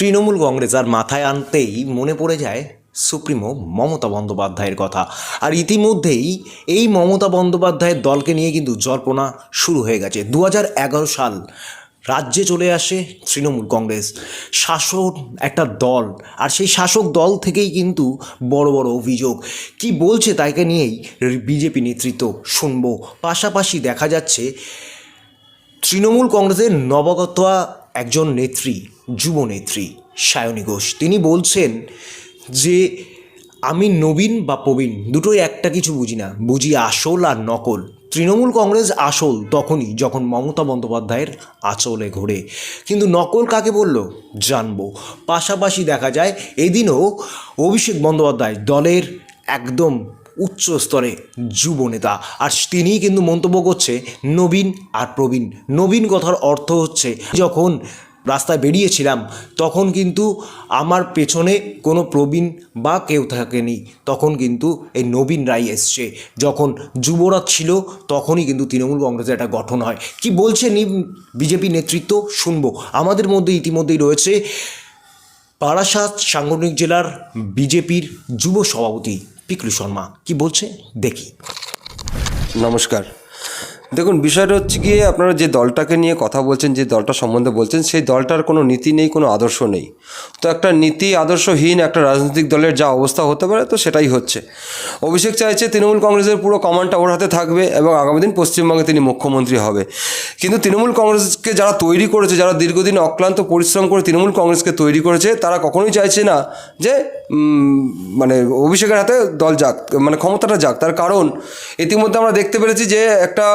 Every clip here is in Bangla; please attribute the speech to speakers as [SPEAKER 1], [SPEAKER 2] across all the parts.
[SPEAKER 1] তৃণমূল কংগ্রেস আর মাথায় আনতেই মনে পড়ে যায় সুপ্রিমো মমতা বন্দ্যোপাধ্যায়ের কথা। আর ইতিমধ্যেই এই মমতা বন্দ্যোপাধ্যায়ের দলকে নিয়ে কিন্তু জল্পনা শুরু হয়ে গেছে। দু হাজার এগারো সাল রাজ্যে চলে আসে তৃণমূল কংগ্রেস। শাসক একটা দল, আর সেই শাসক দল থেকেই কিন্তু বড় বড় অভিযোগ। কি বলছে তাকে নিয়েই বিজেপি নেতৃত্ব শুনব। পাশাপাশি দেখা যাচ্ছে তৃণমূল কংগ্রেসের নবগতয়া একজন নেত্রী, যুব নেত্রী, সায়নী ঘোষ। তিনি বলছেন যে, আমি নবীন বা প্রবীণ, দুটোই একটা কিছু বুঝি না। বুঝি আসল আর নকল। তৃণমূল কংগ্রেস আসল তখনই যখন মমতা বন্দ্যোপাধ্যায়ের আচলে ঘোরে। কিন্তু নকল কাকে বলল? জানব। পাশাপাশি দেখা যায়, এদিনও অভিষেক বন্দ্যোপাধ্যায় দলের একদম উচ্চ স্তরে যুব নেতা আর তিনিই কিন্তু মন্তব্য করছে নবীন আর প্রবীণ। নবীন কথার অর্থ হচ্ছে, যখন রাস্তায় বেরিয়েছিলাম, তখন কিন্তু আমার পেছনে কোনো প্রবীণ বা কেউ থাকেনি। তখন কিন্তু এই নবীন রায় এসছে। যখন যুবরাজ ছিল, তখনই কিন্তু তৃণমূল কংগ্রেসের একটা গঠন হয়। কি বলছে বিজেপি নেতৃত্ব? শুনব। আমাদের মধ্যে ইতিমধ্যেই রয়েছে বারাসাত সাংগঠনিক জেলার বিজেপির যুব সভাপতি। পিকলু শর্মা। কি বলছে? দেখি।
[SPEAKER 2] নমস্কার। দেখুন, বিষয়টা হচ্ছে গিয়ে আপনারা যে দলটাকে নিয়ে কথা বলছেন, যে দলটা সম্বন্ধে বলছেন, সেই দলটার কোনো নীতি নেই, কোনো আদর্শ নেই। তো একটা নীতি আদর্শহীন একটা রাজনৈতিক দলের যা অবস্থা হতে পারে, তো সেটাই হচ্ছে। অভিষেক চাইছে তৃণমূল কংগ্রেসের পুরো কমান্ডটা ওর হাতে থাকবে এবং আগামী দিন পশ্চিমবঙ্গে তিনি মুখ্যমন্ত্রী হবে। কিন্তু তৃণমূল কংগ্রেসকে যারা তৈরি করেছে, যারা দীর্ঘদিন অক্লান্ত পরিশ্রম করে তৃণমূল কংগ্রেসকে তৈরি করেছে, তারা কখনোই চাইছে না যে মানে অভিষেকের হাতে দল যাক মানে ক্ষমতাটা যাক। তার কারণ, ইতিমধ্যে আমরা দেখতে পেরেছি যে একটা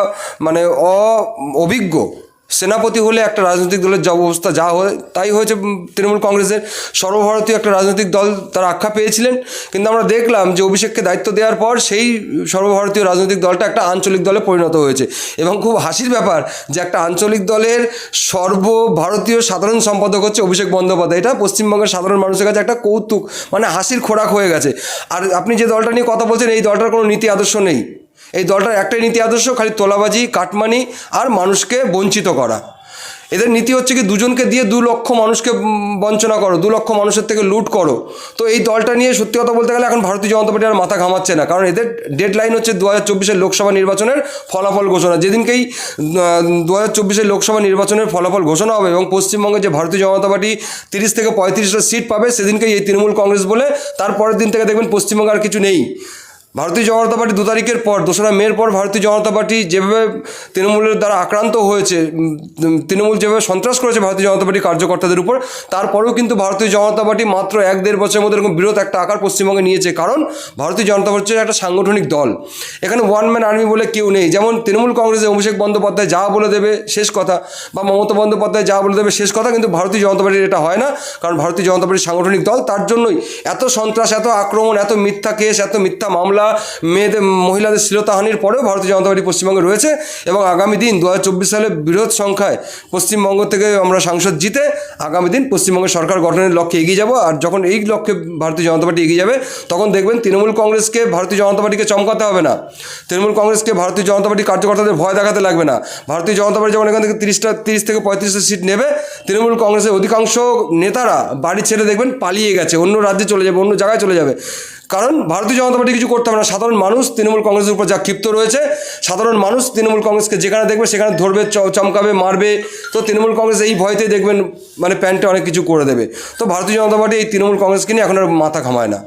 [SPEAKER 2] মানে অ, অভিজ্ঞ সেনাপতি হলে একটা রাজনৈতিক দলের যা অবস্থা, যা হয়, তাই হয়েছে তৃণমূল কংগ্রেসের সর্বভারতীয় একটা রাজনৈতিক দল তার আখ্যা পেয়েছিলেন। কিন্তু আমরা দেখলাম যে অভিষেককে দায়িত্ব দেওয়ার পর সেই সর্বভারতীয় রাজনৈতিক দলটা একটা আঞ্চলিক দলে পরিণত হয়েছে। এবং খুব হাসির ব্যাপার যে একটা আঞ্চলিক দলের সর্বভারতীয় সাধারণ সম্পাদক হচ্ছে অভিষেক বন্দ্যোপাধ্যায়। এটা পশ্চিমবঙ্গের সাধারণ মানুষের কাছে একটা কৌতুক মানে হাসির খোরাক হয়ে গেছে। আর আপনি যে দলটা নিয়ে কথা বলছেন, এই দলটার কোনো নীতি আদর্শ নেই। এই দলটার একটাই নীতি আদর্শ, খালি তোলাবাজি, কাটমানি আর মানুষকে বঞ্চিত করা। এদের নীতি হচ্ছে কি, দুজনকে দিয়ে দু লক্ষ মানুষকে বঞ্চনা করো, দু লক্ষ মানুষের থেকে লুট করো। তো এই দলটা নিয়ে সত্যি কথা বলতে গেলে এখন ভারতীয় জনতা পার্টি আর মাথা ঘামাচ্ছে না। কারণ এদের ডেড লাইন হচ্ছে দু হাজার চব্বিশের লোকসভা নির্বাচনের ফলাফল ঘোষণা। যেদিনকেই দু হাজার চব্বিশের লোকসভা নির্বাচনের ফলাফল ঘোষণা হবে এবং পশ্চিমবঙ্গে যে ভারতীয় জনতা পার্টি তিরিশ থেকে পঁয়ত্রিশটা সিট পাবে, সেদিনকেই এই তৃণমূল কংগ্রেস বলে তারপরের দিন থেকে দেখবেন পশ্চিমবঙ্গে আর কিছু নেই। ভারতীয় জনতা পার্টি দু তারিখের পর, দোসরা মের পর ভারতীয় জনতা পার্টি যেভাবে তৃণমূলের দ্বারা আক্রান্ত হয়েছে তৃণমূল যেভাবে সন্ত্রাস করেছে ভারতীয় জনতা পার্টি কার্যকর্তাদের উপর, তারপরেও কিন্তু ভারতীয় জনতা পার্টি মাত্র এক দেড় বছরের মধ্যে এরকম বিরোধ একটা আকার পশ্চিমবঙ্গে নিয়েছে। কারণ ভারতীয় জনতা পার্টি একটা সাংগঠনিক দল। এখানে ওয়ান ম্যান আর্মি বলে কেউ নেই। যেমন তৃণমূল কংগ্রেসে অভিষেক বন্দ্যোপাধ্যায় যা বলে দেবে, শেষ কথা। বা মমতা বন্দ্যোপাধ্যায় যা বলে দেবে, শেষ কথা। কিন্তু ভারতীয় জনতা পার্টির এটা হয় না। কারণ ভারতীয় জনতা পার্টির সাংগঠনিক দল তার জন্যই এত সন্ত্রাস, এত আক্রমণ, এত মিথ্যা কেস এত মিথ্যা মামলা মেয়েদের মহিলাদের শ্লীলতাহানির পরেও ভারতীয় জনতা পার্টি পশ্চিমবঙ্গে রয়েছে এবং আগামী দিন দু সালে বৃহৎ সংখ্যায় পশ্চিমবঙ্গ থেকে আমরা সাংসদ জিতে আগামী দিন পশ্চিমবঙ্গের সরকার গঠনের লক্ষ্যে এগিয়ে যাব। আর যখন এই লক্ষ্যে ভারতীয় জনতা পার্টি এগিয়ে যাবে, তখন দেখবেন তৃণমূল কংগ্রেসকে ভারতীয় জনতা পার্টিকে চমকাতে হবে না। তৃণমূল কংগ্রেসকে ভারতীয় জনতা পার্টি কার্যকর্তাদের ভয় দেখাতে লাগবে না। ভারতীয় জনতা পার্টি যখন এখান থেকে তিরিশটা, তিরিশ থেকে পঁয়ত্রিশটা সিট নেবে, তৃণমূল কংগ্রেসের অধিকাংশ নেতারা বাড়ি ছেড়ে দেখবেন পালিয়ে গেছে, অন্য রাজ্যে চলে যাবে, অন্য জায়গায় চলে যাবে। কারণ ভারতীয় জনতা পার্টি কিছু করতে হবে না। সাধারণ মানুষ, তৃণমূল কংগ্রেসের উপর যা ক্ষিপ্ত রয়েছে, সাধারণ মানুষ তৃণমূল কংগ্রেসকে যেখানে দেখবে, সেখানে ধরবে চমকাবে, মারবে। তো তৃণমূল কংগ্রেস এই ভয়তেই দেখবেন মানে প্যান্টে অনেক কিছু করে দেবে। তো ভারতীয় জনতা পার্টি এই তৃণমূল কংগ্রেসকে নিয়ে এখন আর মাথা ঘামায় না।